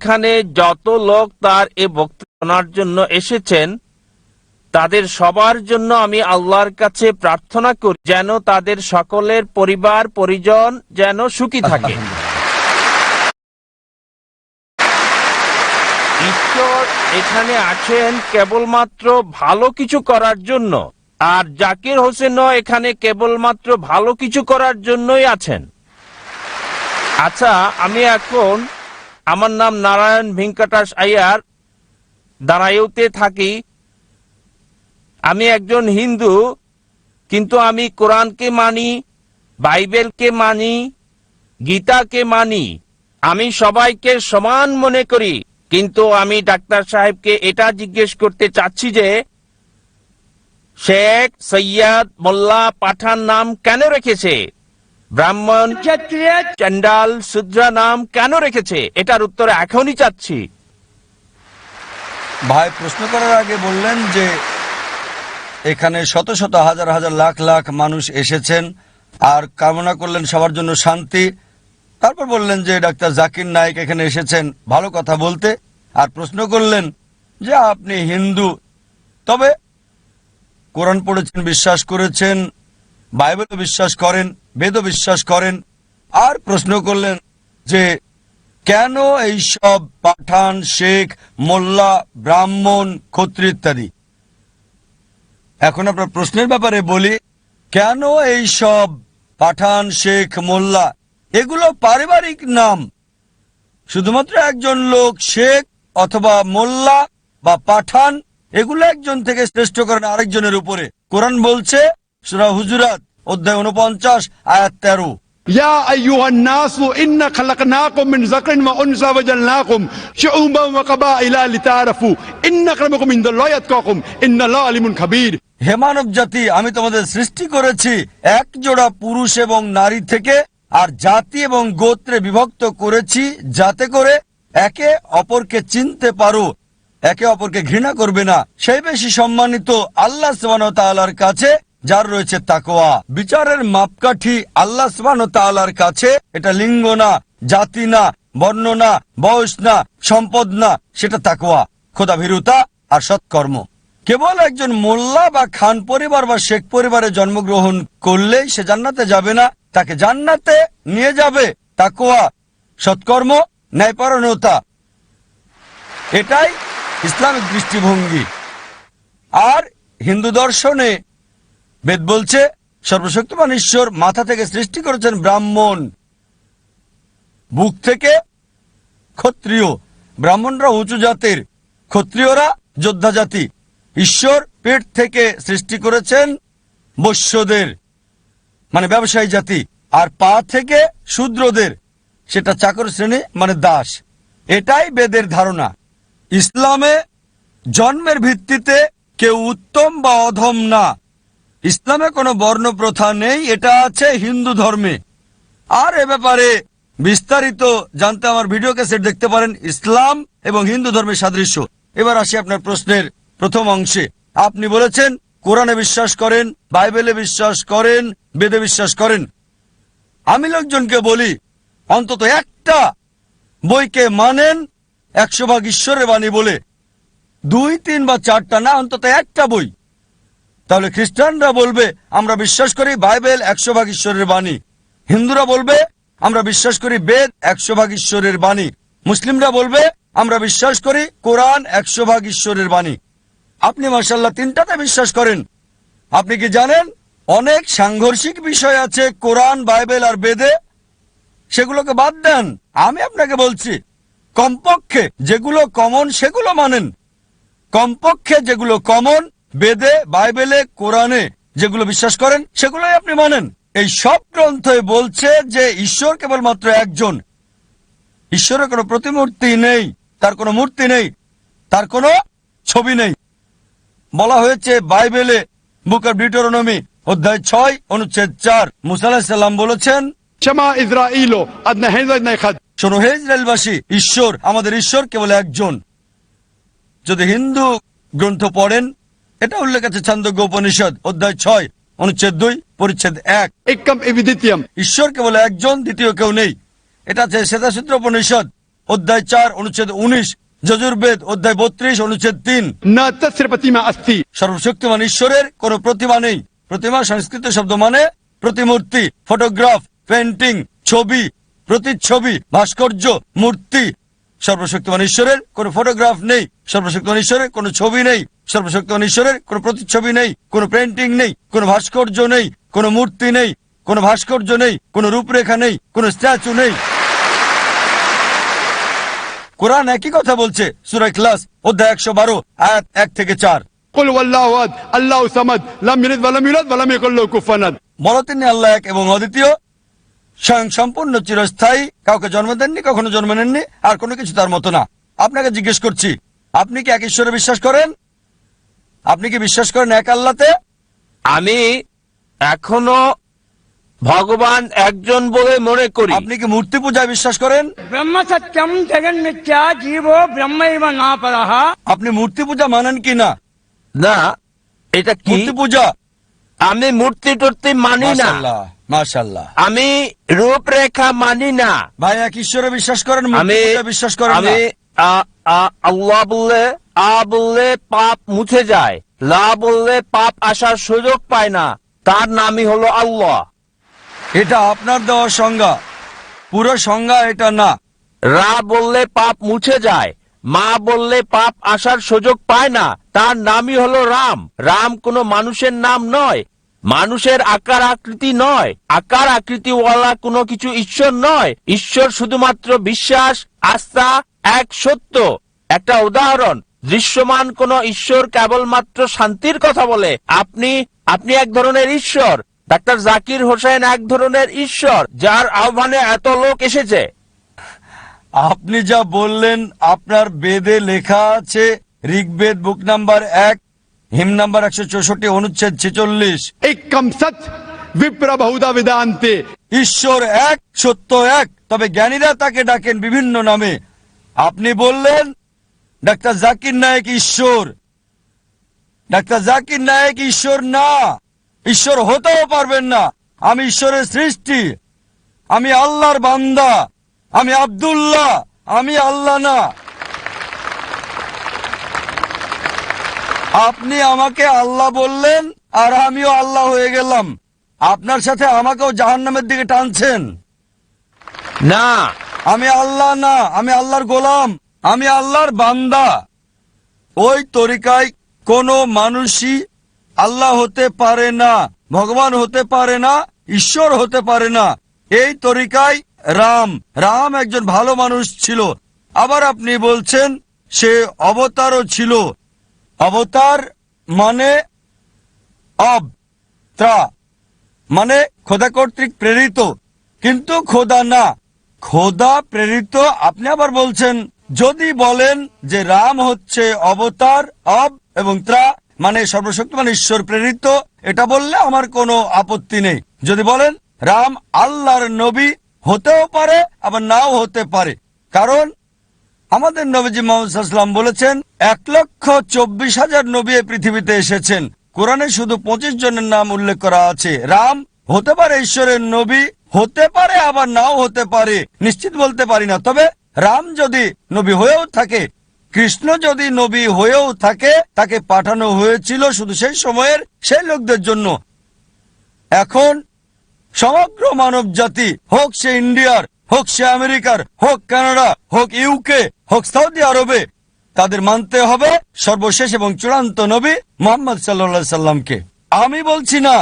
এখানে যত লোক তার এ বক্তব্য শোনার জন্য এসেছেন, তাদের সবার জন্য আমি আল্লাহর কাছে প্রার্থনা করি যেন তাদের সকলের পরিবার, পরিজন যেন সুখী থাকে। ঈশ্বর এখানে আছেন কেবলমাত্র ভালো কিছু করার জন্য, আর জাকির হোসেনও এখানে কেবলমাত্র ভালো কিছু করার জন্যই আছেন। আচ্ছা আমি এখন আমার নাম নারায়ণ ভেঙ্কটাস আয়ার। দাঁড়াইতে থাকি। আমি একজন হিন্দু, কিন্তু আমি কোরআনকে মানি, বাইবেলকে মানি, গীতাকে মানি। আমি সবাইকে সমান মনে করি, কিন্তু আমি ডাক্তার সাহেবকে এটা জিজ্ঞেস করতে চাচ্ছি যে, শেখ সৈয়দ মোল্লা পাঠান নাম কেন রেখেছে? ব্রাহ্মণ চন্ডাল শুদ্রা নাম কেন রেখেছে? এটার উত্তর এখনই চাচ্ছি। ভাই, প্রশ্ন করার আগে বললেন যে এখানে শত শত হাজার হাজার লাখ লাখ মানুষ এসেছেন আর কামনা করলেন সবার জন্য শান্তি। তারপর বললেন যে ডাক্তার জাকির নায়েক এখানে এসেছেন ভালো কথা বলতে। আর প্রশ্ন করলেন যে আপনি হিন্দু, তবে কোরআন পড়েছেন, বিশ্বাস করেছেন বাইবেলও বিশ্বাস করেন, বেদও বিশ্বাস করেন, আর প্রশ্ন করলেন যে কেন এই সব পাঠান, শেখ, মোল্লা, ব্রাহ্মণ ক্ষত্রি ইত্যাদি? এখন আপনার প্রশ্নের ব্যাপারে বলি, কেন এই সব পাঠান, শেখ, মোল্লা, এগুলো পারিবারিক নাম? শুধুমাত্র একজন লোক, শেখ অথবা মোল্লা বা পাঠান, এগুলো একজন থেকে শ্রেষ্ঠ করেন আরেকজনের উপরে। কোরআন বলছে সুরা হুজুরাত অধ্যায় উনপঞ্চাশ আয়াত তেরো يا أيها الناس إنا خلقناكم من ذكر وأنثى وجعلناكم شعوبا وقبائل لتعارفوا إن أكرمكم عند الله يتقاكم إن الله عليم خبير হে মানব জাতি আমি তোমাদের সৃষ্টি করেছি এক জোড়া পুরুষ এবং নারী থেকে আর জাতি এবং গোত্রে বিভক্ত করেছি যাতে করে একে অপরকে চিনতে পারো একে অপরকে ঘৃণা করবে না সেই বেশি সম্মানিত আল্লাহ সুবহানাহু ওয়া তাআলার কাছে যার রয়েছে তাকোয়া বিচারের মাপকাঠি আল্লাহ ওয়া তাআলার কাছে। এটা লিঙ্গ না, জাতি না, বর্ণ না, বয়স না, সম্পদ না, সেটা তাকোয়া খোদা ভীরুতা আর সৎকর্ম। কেবল একজন মোল্লা বা খান পরিবার বা শেখ পরিবারে জন্মগ্রহণ করলেই সে জান্নাতে যাবে না, তাকে জান্নাতে নিয়ে যাবে তাকোয়া সৎকর্ম ন্যায়পরণতা এটাই ইসলামিক দৃষ্টিভঙ্গি। আর হিন্দু দর্শনে বেদ বলছে, সর্বশক্তিমান ঈশ্বর মাথা থেকে সৃষ্টি করেছেন ব্রাহ্মণ। বুক থেকে ক্ষত্রিয়। ব্রাহ্মণরা উঁচু জাতের। ক্ষত্রিয়রা যোদ্ধা জাতি। ঈশ্বর পেট থেকে সৃষ্টি করেছেন বৈশ্যদের মানে ব্যবসায়ী জাতি, আর পা থেকে শূদ্রদের, সেটা চাকর শ্রেণি মানে দাস। এটাই বেদের ধারণা। ইসলামে জন্মের ভিত্তিতে কেউ উত্তম বা অধম না। ইসলামে কোনো বর্ণ প্রথা নেই, এটা আছে হিন্দু ধর্মে। আর এ ব্যাপারে বিস্তারিত জানতে আমার ভিডিও ক্যাসেট দেখতে পারেন, ইসলাম এবং হিন্দু ধর্মের সাদৃশ্য। এবার আসি আপনার প্রশ্নের প্রথম অংশে। আপনি বলেছেন, কোরআনে বিশ্বাস করেন, বাইবেলে বিশ্বাস করেন, বেদে বিশ্বাস করেন। আমি লোকজনকে বলি, অন্তত একটা বইকে মানেন একশো ভাগ ঈশ্বরের বাণী বলে। দুই, তিন বা চারটা না, অন্তত একটা বই। তাহলে খ্রিস্টানরা বলবে, আমরা বিশ্বাস করি বাইবেল একশো ভাগ ঈশ্বরের বাণী। হিন্দুরা বলবে, আমরা বিশ্বাস করি বেদ একশো ভাগ ঈশ্বরের বাণী। মুসলিমরা বলবে, আমরা বিশ্বাস করি কোরআন একশো ভাগ ঈশ্বরের বাণী। আপনি মার্শাল্লাহ তিনটাতে বিশ্বাস করেন। আপনি কি জানেন? অনেক সাংঘর্ষিক বিষয় আছে কোরআন, বাইবেল আর বেদে। সেগুলোকে বাদ দেন। আমি আপনাকে বলছি, কমপক্ষে যেগুলো কমন সেগুলো মানেন। কমপক্ষে যেগুলো কমন বেদে বাইবেলে কোরআনে যেগুলো বিশ্বাস করেন সেগুলোই আপনি মানেন। এই সব গ্রন্থ বলছে যে ঈশ্বর কেবলমাত্র একজন। ঈশ্বরের কোনো প্রতিমূর্তি নেই তার কোনো মূর্তি নেই তার কোনো ছবি নেই। বলা হয়েছে বাইবেলে বুক অব ডিটোরনমি অধ্যায় ছয় অনুচ্ছেদ চার মুসালাম বলেছেন ঈশ্বর আমাদের ঈশ্বর কেবল একজন। যদি হিন্দু গ্রন্থ পড়েন এটা উল্লেখ আছে ছান্দজ্ঞ উপনিষদ অধ্যায় ছয় অনুচ্ছেদ দুই পরিচ্ছেদ এক। ঈশ্বর কেবল একজন দ্বিতীয় কেউ নেই। এটা আছে শ্বেতাসূত্র উপনিষদ অধ্যায় চার অনুচ্ছেদ উনিশ যজুর্বেদ অধ্যায় বত্রিশ অনুচ্ছেদ তিন। সর্বশক্তিমান ঈশ্বরের কোন প্রতিমা নেই। প্রতিমা সংস্কৃত শব্দ মানে প্রতিমূর্তি ফটোগ্রাফ পেন্টিং ছবি প্রতিচ্ছবি ভাস্কর্য মূর্তি সর্বশক্তিমান ঈশ্বরের কোন ফটোগ্রাফ নেই সর্বশক্তিমান ঈশ্বরের কোনো ছবি নেই সর্বশক্তিমান ঈশ্বরের কোনো প্রতিচ্ছবি নেই কোন পেন্টিং নেই কোন ভাস্কর্য নেই কোন মূর্তি নেই কোন ভাস্কর্য নেই কোন রূপরেখা নেই কোন স্ট্যাচু নেই। কোরআন একই কথা বলছে সুরাই ক্লাস অধ্যায় একশো বারো এক থেকে চার। বলো তিনি আল্লাহ এক এবং অদ্বিতীয়। স্বয়ং সম্পূর্ণ চিরস্থায়ী কাউকে জন্ম দেননি কখনো জন্ম নেননি আর কোনো কিছু তার মতো না। আপনাকে জিজ্ঞেস করছি আপনি কি এক ঈশ্বরে বিশ্বাস করেন? আপনি কি বিশ্বাস করেন এক আল্লাতে আমি এখনও ভগবান একজন বলে মনে করি। আপনি কি মূর্তি পূজায় বিশ্বাস করেন? ব্রহ্ম সত্যম জগন মিথ্যা জীব ব্রহ্ম না আপনি মূর্তি পূজা মানেন কি না? না এটা কি? পূজা? আমি মূর্তি টুর্তি মানি না। মাশাল্লাহ আমি রূপরেখা মানি না। ভাই এক ঈশ্বরে বিশ্বাস করেন আমি বিশ্বাস করেন আমি আল্লাহ বললে আ বললে পাপ মুছে যায় লা বললে পাপ আসার সুযোগ পায় না তার নামই হলো আল্লাহ। এটা আপনার দেওয়া সংজ্ঞা। পুরো সংজ্ঞা এটা না। রা বললে পাপ মুছে যায় মা বললে পাপ আসার সুযোগ পায় না তার নামই হলো রাম। রাম কোনো মানুষের নাম নয় মানুষের আকার আকৃতি নয়। আকার আকৃতিওয়ালা কোনো কিছু ঈশ্বর নয়। ঈশ্বর শুধুমাত্র বিশ্বাস, আস্থা, এক সত্য। একটা উদাহরণ, দৃশ্যমান কোন ঈশ্বর কেবলমাত্র শান্তির কথা বলে। আপনি আপনি এক ধরনের ঈশ্বর। ডাক্তার জাকির হোসেন এক ধরনের ঈশ্বর, যার আহ্বানে এত লোক এসেছে। আপনি যা বললেন, আপনার বেদে লেখা আছে, ঋগ্বেদ বুক নাম্বার এক। হিম নাম্বার একশো চৌষট্টি অনুচ্ছেদ ছেচল্লিশ। বিদান্তে। ঈশ্বর এক সত্য এক। তবে জ্ঞানীরা তাকে ডাকেন বিভিন্ন নামে। আপনি বললেন ডাক্তার জাকির নায়েক ঈশ্বর। ডাক্তার জাকির নায়েক ঈশ্বর না। ঈশ্বর হতেও পারবেন না। আমি ঈশ্বরের সৃষ্টি। আমি আল্লাহর বান্দা। আমি আবদুল্লাহ। আমি আল্লাহ না। আপনি আমাকে আল্লাহ বললেন আর আমিও আল্লাহ হয়ে গেলাম। আপনার সাথে আমাকেও জাহান্নামের দিকে টানছেন। না। আমি আল্লাহ না আমি আল্লাহর গোলাম আমি আল্লাহর বান্দা। ওই তরিকায় কোনো মানুষই আল্লাহ হতে পারে না ভগবান হতে পারে না ঈশ্বর হতে পারে না। এই তরিকায় রাম রাম একজন ভালো মানুষ ছিল। আবার আপনি বলছেন সে অবতারও ছিল। অবতার মানে অব ত্রা মানে খোদা কর্তৃক প্রেরিত। কিন্তু খোদা না। খোদা প্রেরিত, আপনি আবার বলছেন, যদি বলেন যে রাম হচ্ছে অবতার, অব এবং ত্রা মানে সর্বশক্তিমান ঈশ্বর প্রেরিত, এটা বললে আমার কোনো আপত্তি নেই। যদি বলেন, রাম আল্লাহর নবী হতেও পারে, আবার নাও হতে পারে। কারণ আমাদের নবীজি মোহাম্মদ বলেছেন, এক লক্ষ চব্বিশ হাজার নবী পৃথিবীতে এসেছেন। কোরআনে শুধু পঁচিশ জনের নাম উল্লেখ করা আছে। রাম হতে পারে ঈশ্বরের নবী, হতে পারে আবার নাও হতে পারে। নিশ্চিত বলতে পারি না, তবে রাম যদি নবী হয়েও থাকে, কৃষ্ণ যদি নবী হয়েও থাকে, তাকে পাঠানো হয়েছিল শুধু সেই সময়ের সেই লোকদের জন্য। এখন সমগ্র মানব জাতি হোক সে ইন্ডিয়ার হোক সে আমেরিকার, হোক কানাডা, হোক ইউকে, হোক সৌদি আরবে, তাদের মানতে হবে সর্বশেষ এবং চূড়ান্ত নবী মোহাম্মদ সাল্লা সাল্লামকে। আমি বলছি না,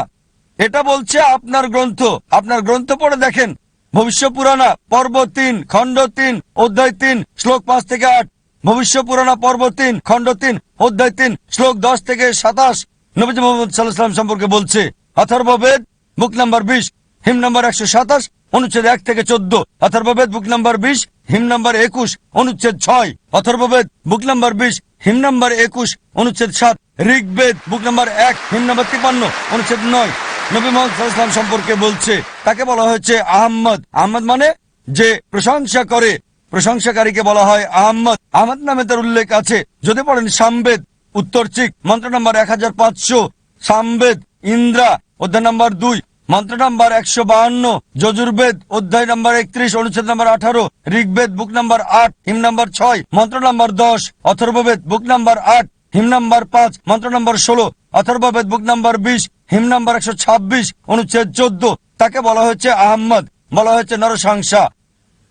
এটা বলছে আপনার গ্রন্থ। আপনার গ্রন্থ পড়ে দেখেন, ভবিষ্য পুরানা, পর্ব তিন, খণ্ড তিন, অধ্যায় তিন, শ্লোক পাঁচ থেকে আট। ভবিষ্য পুরানা, পর্ব তিন, খণ্ড তিন, অধ্যায় তিন, শ্লোক দশ থেকে সাতাশ। নবীজ মোহাম্মদ সাল্লাহ সাল্লাম সম্পর্কে বলছে, অথর্ববেদ, বুক নাম্বার বিশ, হিম নাম্বার একশো সাতাশ অনুচ্ছেদ এক থেকে চোদ্দ, অথর্ববেদ বুক নাম্বার বিশ, হিম নাম্বার একুশ, অনুচ্ছেদ ছয়, অথর্ববেদ বুক নাম্বার বিশ, হিম নাম্বার একুশ, অনুচ্ছেদ সাত, ঋগ্বেদ বুক নাম্বার এক, হিম নাম্বার তিপান্ন, অনুচ্ছেদ নয়। নবী মোহাম্মদ সম্পর্কে বলছে, তাকে বলা হয়েছে আহম্মদ। আহমদ মানে যে প্রশংসা করে, প্রশংসাকারীকে বলা হয় আহম্মদ। আহমদ নামে তার উল্লেখ আছে, যদি পড়েন সামবেদ, উত্তর চিক, মন্ত্র নাম্বার এক হাজার পাঁচশো, সামবেদ, ইন্দ্রা, অধ্যায় নাম্বার দুই মন্ত্র নাম্বার একশো বাহান্ন, যজুর্বেদ, অধ্যায় নাম্বার একত্রিশ, অনুচ্ছেদ নাম্বার আঠারো, ঋগ্বেদ, বুক নাম্বার আট, হিম নাম্বার ছয়, মন্ত্র নাম্বার দশ, অথর্ববেদ, বুক নাম্বার আট, হিম নাম্বার পাঁচ, মন্ত্র নাম্বার ষোলো, অথর্ববেদ, বুক নাম্বার বিশ, হিম নাম্বার একশো ছাব্বিশ, অনুচ্ছেদ চোদ্দ, তাকে বলা হয়েছে আহম্মদ, বলা হয়েছে নরসংসা।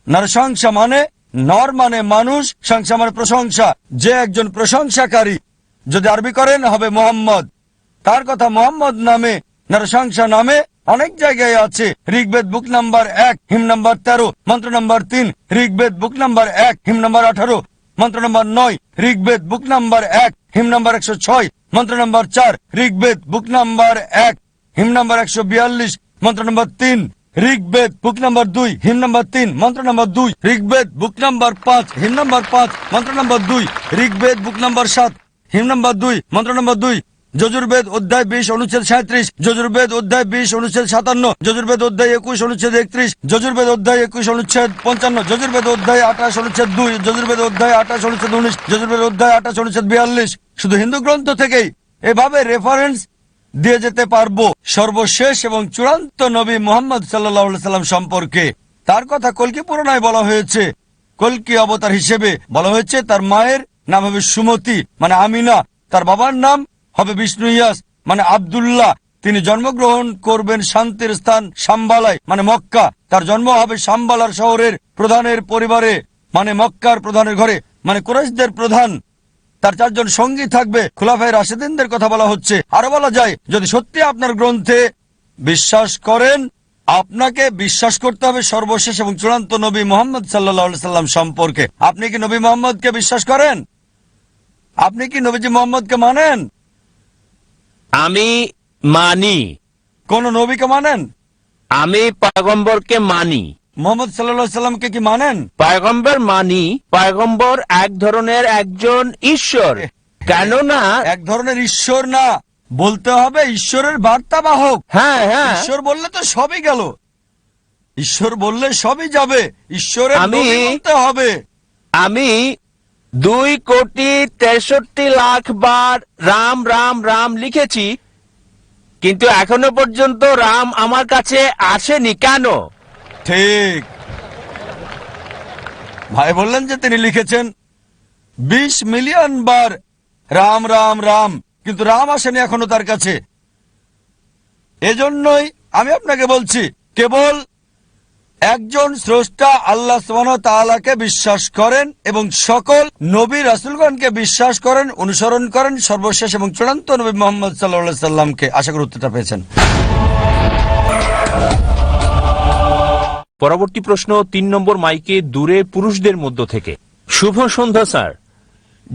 নরসংসা মানে নর মানে মানুষ, সংসা মানে প্রশংসা, যে একজন প্রশংসাকারী, যদি আরবি করেন হবে মোহাম্মদ। তার কথা মোহাম্মদ নামে নরসংসা নামে অনেক জায়গায় আছে। ঋগ্বেদ বুক নাম্বার এক হিম নাম্বার তেরো, মন্ত্র নাম্বার তিন, ঋগ্বেদ বুক নাম্বার এক হিম নাম্বার আঠারো, মন্ত্র নাম্বার নয়, ঋগ্বেদ বুক নাম্বার এক হিম নাম্বার একশো ছয়, মন্ত্র নাম্বার চার, ঋগ্বেদ বুক নাম্বার এক হিম নাম্বার একশো বিয়াল্লিশ, মন্ত্র নাম্বার তিন, ঋগ্বেদ বুক নাম্বার দুই হিম নাম্বার তিন, মন্ত্র নাম্বার দুই, ঋগ্বেদ বুক নাম্বার পাঁচ হিম নাম্বার পাঁচ, মন্ত্র নাম্বার দুই, ঋগ্বেদ বুক নাম্বার সাত হিম নাম্বার দুই, মন্ত্র নাম্বার দুই যজুর্বেদ অধ্যায় বিশ, অনুচ্ছেদ সাঁত্রিশ। যজুর্বেদ অধ্যায় বিশ, অনুচ্ছেদ সাতান্ন। যজুর্বেদ অধ্যায় একুশ, অনুচ্ছেদ একত্রিশ। যজুর্বেদ অধ্যায় একুশ, অনুচ্ছেদ পঞ্চান্ন। যজুর্বেদ অধ্যায় আঠাশ, অনুচ্ছেদ দুই। যজুর্বেদ অধ্যায় আঠাশ, অনুচ্ছেদ উনিশ। যজুর্বেদ অধ্যায় আঠাশ, অনুচ্ছেদ বিয়াল্লিশ। শুধু হিন্দু গ্রন্থ থেকেই এভাবে রেফারেন্স দিয়ে যেতে পারব। সর্বশেষ এবং চূড়ান্ত নবী মোহাম্মদ সাল্লাহ সাল্লাম সম্পর্কে। তার কথা কলকি পুরনায় বলা হয়েছে। কলকি অবতার হিসেবে বলা হয়েছে, তার মায়ের নাম হবে সুমতি মানে আমিনা। তার বাবার নাম হবে বিষ্ণু ইয়াস মানে আবদুল্লাহ। তিনি জন্মগ্রহণ করবেন শান্তির স্থান সাম্বালায় মানে মক্কা। তার জন্ম হবে সাম্বালার শহরের প্রধানের পরিবারে মানে মক্কার প্রধানের ঘরে মানে কুরাইশদের প্রধান। তার চারজন সঙ্গী থাকবে খুলাফাই রাশেদিনদের কথা বলা হচ্ছে। আরও বলা যায়, যদি সত্যি আপনার গ্রন্থে বিশ্বাস করেন, আপনাকে বিশ্বাস করতে হবে সর্বশেষ এবং চূড়ান্ত নবী মোহাম্মদ সাল্লাহ সাল্লাম সম্পর্কে। আপনি কি নবী মোহাম্মদকে বিশ্বাস করেন? আপনি কি নবীজি মোহাম্মদকে মানেন? আমি মানি। কোন নবীকে মানেন? আমি পয়গম্বরকে মানি। মোহাম্মদ সাল্লাহ সাল্লামকে কি মানেন? পয়গম্বর মানি পয়গম্বর এক ধরনের একজন ঈশ্বর। কেননা এক ধরনের ঈশ্বর না বলতে হবে ঈশ্বরের বার্তা বার্তাবাহক হ্যাঁ হ্যাঁ। ঈশ্বর বললে তো সবই গেল। ঈশ্বর বললে সবই যাবে। ঈশ্বরের আমি- হবে। আমি দুই কোটি তেষট্টি লাখ বার রাম রাম রাম লিখেছি, কিন্তু এখনও পর্যন্ত রাম আমার কাছে আসেনি। কেন? ঠিক। ভাই বললেন যে তিনি লিখেছেন, বিশ মিলিয়ন বার রাম রাম রাম, কিন্তু রাম আসেনি এখনও তার কাছে। এজন্যই আমি আপনাকে বলছি, কেবল একজন স্রষ্টা আল্লাহ তাআলাকে বিশ্বাস করেন এবং সকল নবী রাসূলগণকে বিশ্বাস করেন, অনুসরণ করেন, সর্বশেষ এবং চূড়ান্ত নবী মোহাম্মদ সাল্লাল্লাহু সাল্লামকে আশা করি উত্তরটা পেয়েছেন। পরবর্তী প্রশ্ন, তিন নম্বর মাইকে দূরে পুরুষদের মধ্য থেকে। শুভ সন্ধ্যা, স্যার।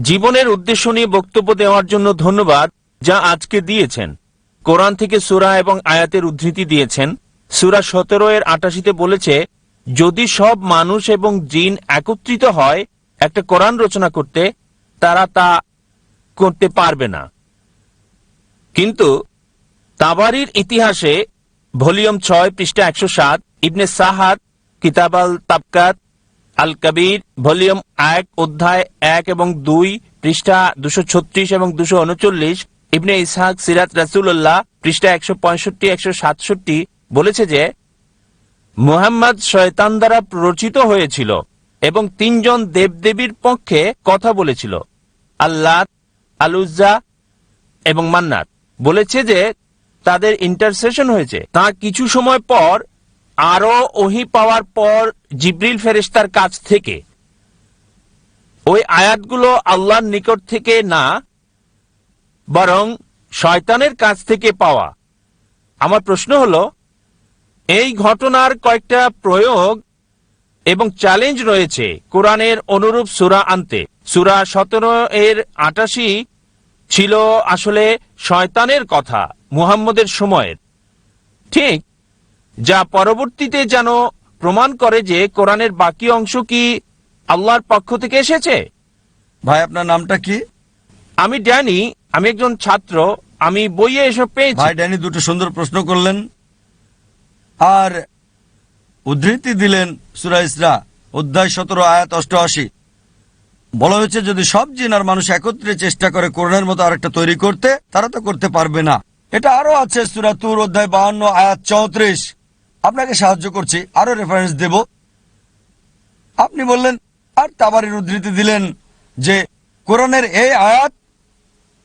জীবনের উদ্দেশ্য নিয়ে বক্তব্য দেওয়ার জন্য ধন্যবাদ যা আজকে দিয়েছেন। কোরআন থেকে সুরা এবং আয়াতের উদ্ধৃতি দিয়েছেন। সুরা সতেরো এর আটাশিতে বলেছে, যদি সব মানুষ এবং জিন একত্রিত হয়, একটা কোরআন রচনা করতে, তারা তা করতে পারবে না। কিন্তু তাবারির ইতিহাসে ভলিউম ছয়, পৃষ্ঠা একশো সাত, ইবনে সাহাদ, কিতাব আল তাবকাত, আল কবির, ভলিউম এক, অধ্যায় এক এবং দুই, পৃষ্ঠা দুশো ছত্রিশ এবং দুশো উনচল্লিশ, ইবনে ইসহাক, সিরাত রাসুল্লাহ পৃষ্ঠা একশো পঁয়ষট্টি, একশো সাতষট্টি বলেছে যে, মুহাম্মদ শয়তান দ্বারা প্ররোচিত হয়েছিল এবং তিনজন দেবদেবীর পক্ষে কথা বলেছিল। আল্লাহ আলুজ্জা এবং মান্নাত বলেছে যে, তাদের ইন্টারসেশন হয়েছে। তা কিছু সময় পর আরও ওহি পাওয়ার পর জিব্রিল ফেরেশতার কাছ থেকে। ওই আয়াতগুলো আল্লাহর নিকট থেকে না, বরং শয়তানের কাছ থেকে পাওয়া। আমার প্রশ্ন হলো এই ঘটনার কয়েকটা প্রয়োগ এবং চ্যালেঞ্জ রয়েছে কোরআনের অনুরূপ সুরা আনতে। সুরা সতেরো এর আটাশি ছিল আসলে শয়তানের কথা মুহাম্মদের সময়ের। ঠিক যা পরবর্তীতে যেন প্রমাণ করে যে কোরআনের বাকি অংশ কি আল্লাহর পক্ষ থেকে এসেছে। ভাই আপনার নামটা কি? আমি ড্যানি আমি একজন ছাত্র আমি বইয়ে এসব পেয়েছি। ভাই ড্যানি দুটো সুন্দর প্রশ্ন করলেন। আর উদ্ধৃতি দিলেন সুরা ইসরা, অধ্যায় সতেরো, আয়াত অষ্টআশি। বলা হয়েছে, যদি সব জিন আর মানুষ একত্রে চেষ্টা করে করোনার মতো আরেকটা তৈরি করতে, তারা তো করতে পারবে না। এটা আরও আছে সুরাতুর অধ্যায় বাহান্ন, আয়াত চৌত্রিশ। আপনাকে সাহায্য করছি আরও রেফারেন্স দেব। আপনি বললেন, আর তাবারের উদ্ধৃতি দিলেন যে, কোরআনের এই আয়াত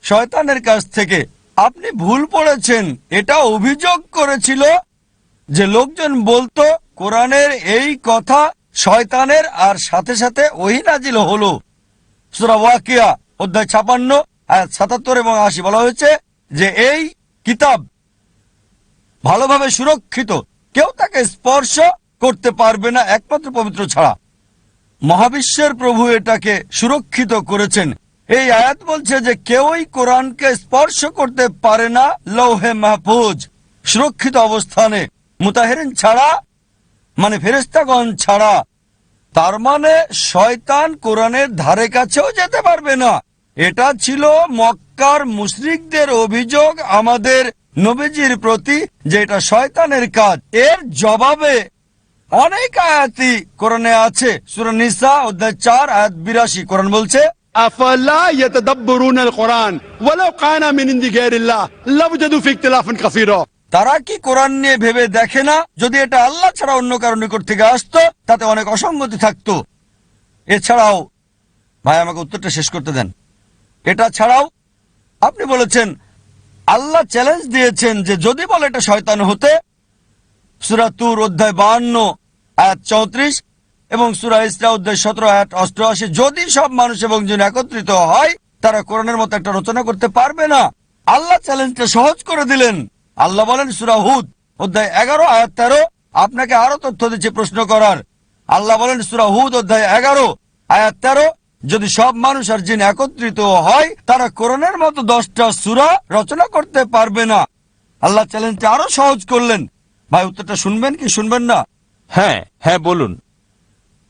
শয়তানের কাছ থেকে, আপনি ভুল পড়েছেন, এটা অভিযোগ করেছিল যে লোকজন বলতো, কোরআনের এই কথা শয়তানের আর সাথে সাথে ওহি নাজিল হলো। সুরা ওয়াকিয়া, অধ্যায় ছাপান্ন সাতাত্তর এবং আশি বলা হয়েছে যে এই কিতাব ভালোভাবে সুরক্ষিত। কেউ তাকে স্পর্শ করতে পারবে না, একমাত্র পবিত্র ছাড়া। মহাবিশ্বের প্রভু এটাকে সুরক্ষিত করেছেন। এই আয়াত বলছে যে কেউই কোরআনকে স্পর্শ করতে পারে না, লৌহে মাহফুজ, সুরক্ষিত অবস্থানে। মুতাহেরিন ছাড়া মানে ফেরিস্তাগণ ছাড়া, তার মানে শয়তান কোরআনের ধারে কাছেও যেতে পারবে না। এটা ছিল মক্কার মুশরিকদের অভিযোগ আমাদের নবীজির প্রতি যে এটা শয়তানের কাজ। এর জবাবে অনেক আয়াতি কোরআনে আছে। সুরনিসা অধ্যায় চার, আয়াত বিরাশি, কোরআন বলছে, আফালা কোরআন ওয়ালাউ কানা মিন তারা কি কোরআন নিয়ে ভেবে দেখে না? যদি এটা আল্লাহ ছাড়া অন্য কারও নিকট থেকে আসতো, তাতে অনেক অসঙ্গতি থাকতো। এছাড়াও, ভাই, আমাকে উত্তরটা শেষ করতে দেন। এটা ছাড়াও, আপনি বলেছেন, আল্লাহ চ্যালেঞ্জ দিয়েছেন যে যদি বলে এটা শয়তান হতে সুরাতুর অধ্যায় বাহান্ন আয়াত চৌত্রিশ এবং সুরা ইসরা অধ্যায় সতেরো, আয়াত অষ্টআশি, যদি সব মানুষ এবং জন একত্রিত হয়, তারা কোরআনের মতো একটা রচনা করতে পারবে না। আল্লাহ চ্যালেঞ্জটা সহজ করে দিলেন। আল্লাহ বলেন সুরা হুদ অধ্যায় এগারো আয়াত তেরো। আপনাকে আরও তথ্য দিচ্ছে প্রশ্ন করার। আল্লাহ বলেন সুরা হুদ অধ্যায় এগারো আয়াত তেরো যদি সব মানুষ আর জিন একত্রিত হয় তারা করোনার মতো দশটা সুরা রচনা করতে পারবে না। আল্লাহ চ্যালেঞ্জটা আরও সহজ করলেন। ভাই উত্তরটা শুনবেন কি শুনবেন না? হ্যাঁ হ্যাঁ বলুন।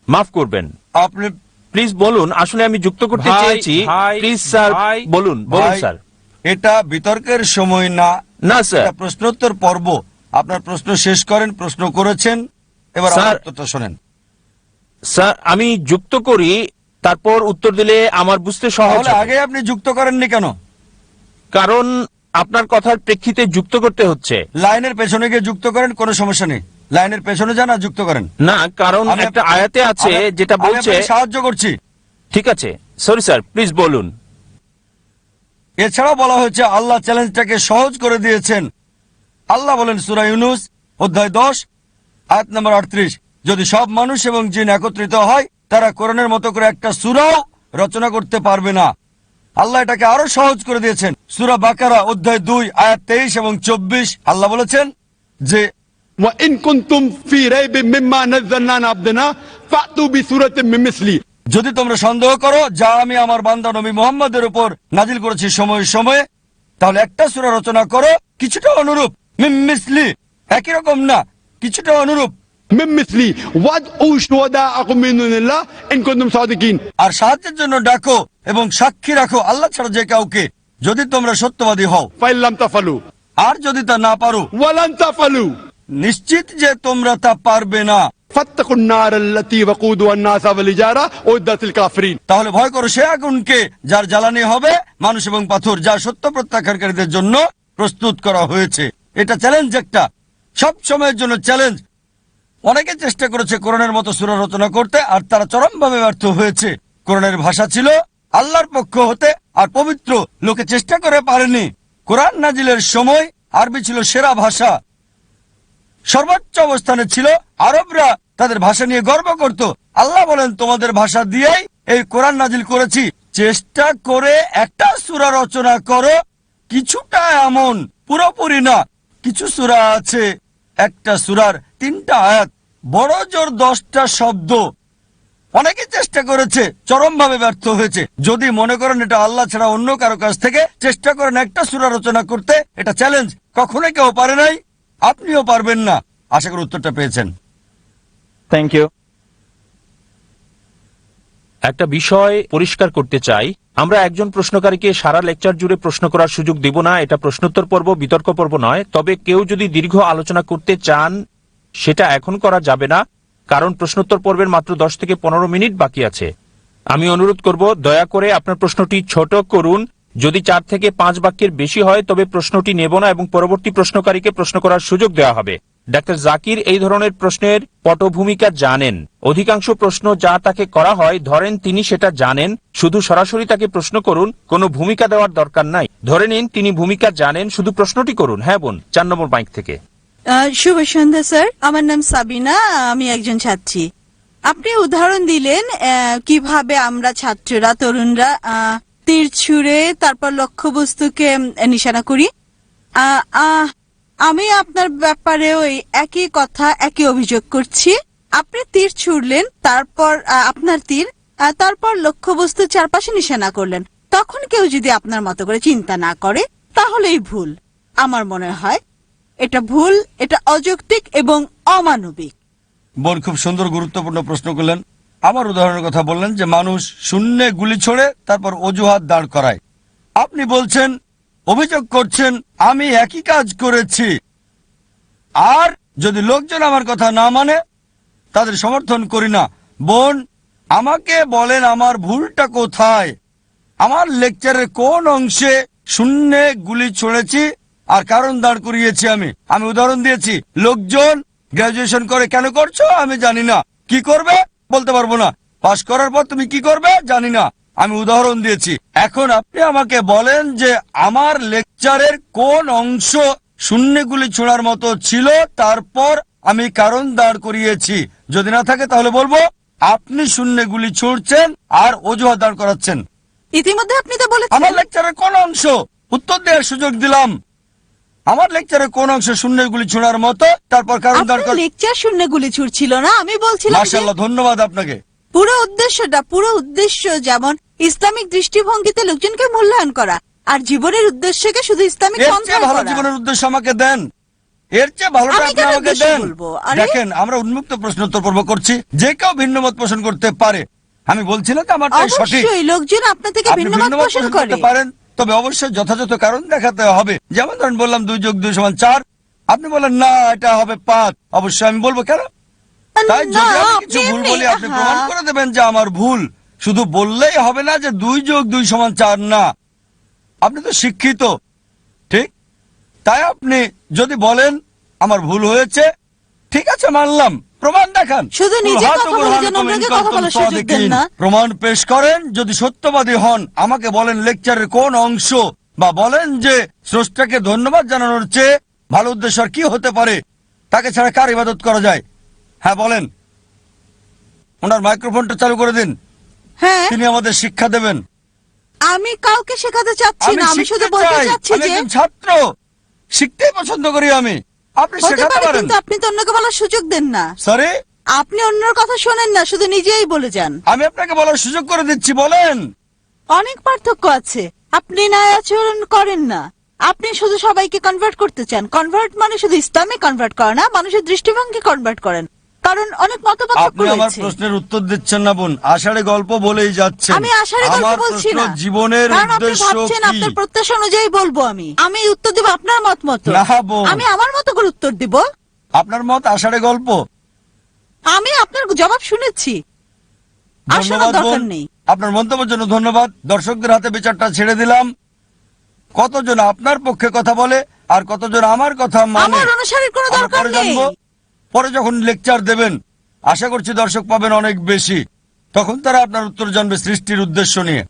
মাফ করবেন। আপনি প্লিজ বলুন আসলে আমি যুক্ত করতে চেয়েছি। Please sir. বলুন বলুন স্যার। এটা বিতর্কের সময় না। না স্যার। প্রশ্নোত্তর পর্ব। আপনার প্রশ্ন শেষ করেন প্রশ্ন করেছেন। এবার স্যার- উত্তরটা শোনেন। স্যার আমি যুক্ত করি তারপর উত্তর দিলে আমার বুঝতে সহজ আগে আপনি যুক্ত করেননি কেন? কারণ আপনার কথার প্রেক্ষিতে যুক্ত করতে হচ্ছে। লাইনের পেছনে গিয়ে যুক্ত করেন কোনো সমস্যা নেই। লাইনের পেছনে যান আর যুক্ত করেন। না কারণ একটা আয়াতে আছে যেটা বলছে সাহায্য করছি। ঠিক আছে। সরি স্যার প্লিজ বলুন। এছাড়াও বলা হয়েছে আল্লাহ চ্যালেঞ্জটাকে সহজ করে দিয়েছেন আল্লাহ বলেন সুরা ইউনুস অধ্যায় দশ আয়াত নম্বর আটত্রিশ যদি সব মানুষ এবং জিন একত্রিত হয় তারা কোরআনের মতো করে একটা সুরাও রচনা করতে পারবে না আল্লাহ এটাকে আরো সহজ করে দিয়েছেন সুরা বাকারা অধ্যায় দুই আয়াত তেইশ এবং চব্বিশ আল্লাহ বলেছেন যে وإن كنتم في ريب مما نزلنا على عبدنا فأتوا بسورة من مثله যদি তোমরা সন্দেহ করো যা আমি আমার বান্দা নবী মোহাম্মদের উপর নাজিল করেছি সময়ে সময়ে তাহলে একটা সুরা রচনা করো কিছুটা অনুরূপ। মিমিসলি একই রকম না কিছুটা অনুরূপ। আর সাহায্যের জন্য ডাকো এবং সাক্ষী রাখো আল্লাহ ছাড়া যে কাউকে যদি তোমরা সত্যবাদী হও। আর যদি তা না পারো ওয়ালান্তা নিশ্চিত যে তোমরা তা পারবে না। তাহলে ভয় করো সে আগুনকে যার জ্বালানি হবে মানুষ এবং পাথর যা সত্য প্রত্যাখ্যানকারীদের জন্য প্রস্তুত করা হয়েছে। এটা চ্যালেঞ্জ একটা। সব সময়ের জন্য চ্যালেঞ্জ অনেকে চেষ্টা করেছে কোরআনের মতো সুর রচনা করতে আর তারা চরমভাবে ব্যর্থ হয়েছে। কোরআনের ভাষা ছিল আল্লাহর পক্ষ হতে আর পবিত্র। লোকে চেষ্টা করে পারেনি। কোরআন নাজিলের সময় আরবি ছিল সেরা ভাষা। সর্বোচ্চ অবস্থানে ছিল আরবরা। তাদের ভাষা নিয়ে গর্ব করত। আল্লাহ বলেন, তোমাদের ভাষা দিয়েই এই কোরআন নাজিল করেছি। চেষ্টা করে একটা সুরা রচনা করো। কিছুটা এমন, পুরোপুরি না। কিছু সুরা আছে, একটা সুরার তিনটা আয়াত, বড় জোর দশটা শব্দ। অনেকে চেষ্টা করেছে, চরমভাবে ব্যর্থ হয়েছে। যদি মনে করেন এটা আল্লাহ ছাড়া অন্য কারও কাছ থেকে, চেষ্টা করেন একটা সুরা রচনা করতে। এটা চ্যালেঞ্জ কখনো কেউ পারে নাই। আপনিও পারবেন না। আশা করি উত্তরটা পেয়েছেন। থ্যাংক ইউ একটা বিষয় পরিষ্কার করতে চাই। আমরা একজন প্রশ্নকারীকে সারা লেকচার জুড়ে প্রশ্ন করার সুযোগ দিব না। এটা প্রশ্নোত্তর পর্ব বিতর্ক পর্ব নয়। তবে কেউ যদি দীর্ঘ আলোচনা করতে চান সেটা এখন করা যাবে না কারণ প্রশ্নোত্তর পর্বের মাত্র দশ থেকে পনেরো মিনিট বাকি আছে। আমি অনুরোধ করব দয়া করে আপনার প্রশ্নটি ছোট করুন। যদি চার থেকে পাঁচ বাক্যের বেশি হয়, তবে প্রশ্নটি নেব না এবং পরবর্তী প্রশ্নকারীকে প্রশ্ন করার সুযোগ দেওয়া হবে। ডাক্তার জাকির এই ধরনের প্রশ্নের পটভূমিকা জানেন। অধিকাংশ প্রশ্ন যা তাকে করা হয়, ধরেন তিনি সেটা জানেন, শুধু সরাসরি তাকে প্রশ্ন করুন, কোনো ভূমিকা দেওয়ার দরকার নাই। ধরে নিন, তিনি ভূমিকা জানেন, শুধু প্রশ্নটি করুন। হ্যাঁ বোন, চার নম্বর মাইক থেকে। শুভ সন্ধ্যা, স্যার। আমার নাম সাবিনা, আমি একজন ছাত্রী। আপনি উদাহরণ দিলেন কীভাবে আমরা ছাত্ররা, তরুণরা তীর ছুঁড়ে তারপর লক্ষ্যবস্তুকে উম, নিশানা করি। আমি আপনার ব্যাপারে ওই একই কথা একই অভিযোগ করছি। আপনি তীর ছুড়লেন তারপর আপনার তীর তারপর লক্ষ্যবস্তুর চারপাশে নিশানা করলেন। তখন কেউ যদি আপনার মতো করে চিন্তা না করে তাহলেই ভুল। আমার মনে হয় এটা ভুল এটা অযৌক্তিক এবং অমানবিক। বোন খুব সুন্দর গুরুত্বপূর্ণ প্রশ্ন করলেন। আমার উদাহরণের কথা বললেন যে মানুষ শূন্যে গুলি ছোড়ে, তারপর অজুহাত দাঁড় করায়। আপনি বলছেন, অভিযোগ করছেন, আমি একই কাজ করেছি। আর যদি লোকজন আমার কথা না মানে তাদের সমর্থন করি না। বোন, আমাকে বলেন আমার ভুলটা কোথায়? আমার লেকচারের কোন অংশে শূন্যে গুলি ছুঁড়েছি আর কারণ দাঁড় করিয়েছি আমি? আমি উদাহরণ দিয়েছি, লোকজন গ্রাজুয়েশন করে কেন করছ? আমি জানি না। কি করবে? বলতে পারব না। পাশ করার পর তুমি কি করবে? জানি না। আমি উদাহরণ দিয়েছি। এখন আপনি আমাকে বলেন যে আমার লেকচারের কোন অংশ শূন্যগুলি ছোড়ার মতো ছিল তারপর আমি কারণ দাঁড় করিয়েছি। যদি না থাকে তাহলে বলব আপনি শূন্যগুলি ছুড়ছেন আর অজুহাত দাঁড় করাচ্ছেন। ইতিমধ্যে আপনি তো আমার লেকচারের কোন অংশ? উত্তর দেওয়ার সুযোগ দিলাম। আমার লেকচারের কোন অংশ শূন্যগুলি ছোড়ার মতো তারপর কারণ দাঁড় আপনার কর লেকচার শূন্য গুলি ছুটছিল না আমি বলছিলাম যে মার্শাল্লাহ ধন্যবাদ আপনাকে। পুরো উদ্দেশ্যটা পুরো উদ্দেশ্য যেমন ইসলামিক দৃষ্টিভঙ্গিতে লোকজনকে মূল্যায়ন করা আর জীবনের উদ্দেশ্যকে শুধু ইসলামিক ভালো জীবনের উদ্দেশ্য আমাকে দেন। এর চেয়ে ভালোটা আপনি আমাকে দেন। দেখেন আমরা উন্মুক্ত প্রশ্ন উত্তর পর্ব করছি। যে কেউ ভিন্ন মত পোষণ করতে পারে। আমি বলছি না যে আমারটাই সঠিক। লোকজন আপনার থেকে আপনি ভিন্ন মত পোষণ করতে পারেন। তবে অবশ্যই যথাযথ কারণ দেখাতে হবে। যেমন ধরেন বললাম দুই যোগ দুই সমান চার। আপনি বলেন না এটা হবে পাঁচ। অবশ্যই আমি বলব কেন? তাই যদি আমি কিছু ভুল বলি আপনি হ্যাঁ। প্রমাণ করে দেবেন যে আমার ভুল শুধু বললেই হবে না যে দুই যোগ দুই সমান চার না। আপনি তো শিক্ষিত ঠিক? তাই আপনি যদি বলেন আমার ভুল হয়েছে ঠিক আছে মানলাম। প্রমাণ দেখান। শুধু নিজে কথা বলে যেন অন্যকে কথা বলার সুযোগ দেন না। প্রমাণ পেশ করেন যদি সত্যবাদী হন আমাকে বলেন লেকচারের কোন অংশ বা বলেন যে স্রষ্টাকে ধন্যবাদ জানানোর চেয়ে ভালো উদ্দেশ্য আর কি হতে পারে তাকে ছাড়া কার ইবাদত করা যায়? হ্যাঁ বলেন। ওনার মাইক্রোফোনটা চালু করে দিন। হ্যাঁ। তিনি আমাদের শিক্ষা দেবেন। আমি কাউকে শেখাতে চাচ্ছি না আমি শুধু বলতে চাচ্ছি যে ছাত্র। শিখতে পছন্দ করি আমি। আপনি শেখাতে পারেন। কিন্তু আপনি তো অন্যকে বলার সুযোগ দেন না। সরি আপনি অন্যর কথা শোনেন না শুধু নিজেই বলে যান। আমি আপনাকে বলার সুযোগ করে দিচ্ছি বলেন। অনেক পার্থক্য আছে। আপনি না আচরণ করেন না। আপনি শুধু সবাইকে কনভার্ট করতে চান। কনভার্ট মানে শুধু ইসলামে কনভার্ট করে না মানুষের দৃষ্টিভঙ্গি কনভার্ট করেন। কারণ অনেক মতপার্থক্য আপনি আমার প্রশ্নের উত্তর দিচ্ছেন না বোন। আষাঢ়ে গল্প বলেই যাচ্ছেন আমি আশারে গল্প বলছি না। জীবনের উদ্দেশ্য ভাবছেন কি? আপনার প্রত্যাশা অনুযায়ী বলব আমি। আমি উত্তর দিব আপনার মত মতো। না, বোন। আমি আমার মতো করে উত্তর দিব? আপনার মত আষাঢ়ে গল্প? আমি আপনার জবাব শুনেছি। আসার দরকার নেই। আপনার মন্তব্যের জন্য ধন্যবাদ। দর্শকদের হাতে বিচারটা ছেড়ে দিলাম। কতজন আপনার পক্ষে কথা বলে আর কতজন আমার কথা মানে? আমার অনুসারীর কোনো দরকার নেই। পরে যখন লেকচার দেবেন, আশা করছি দর্শক পাবেন অনেক বেশি। তখন তারা আপনার উত্তর জানবে সৃষ্টির উদ্দেশ্য নিয়ে।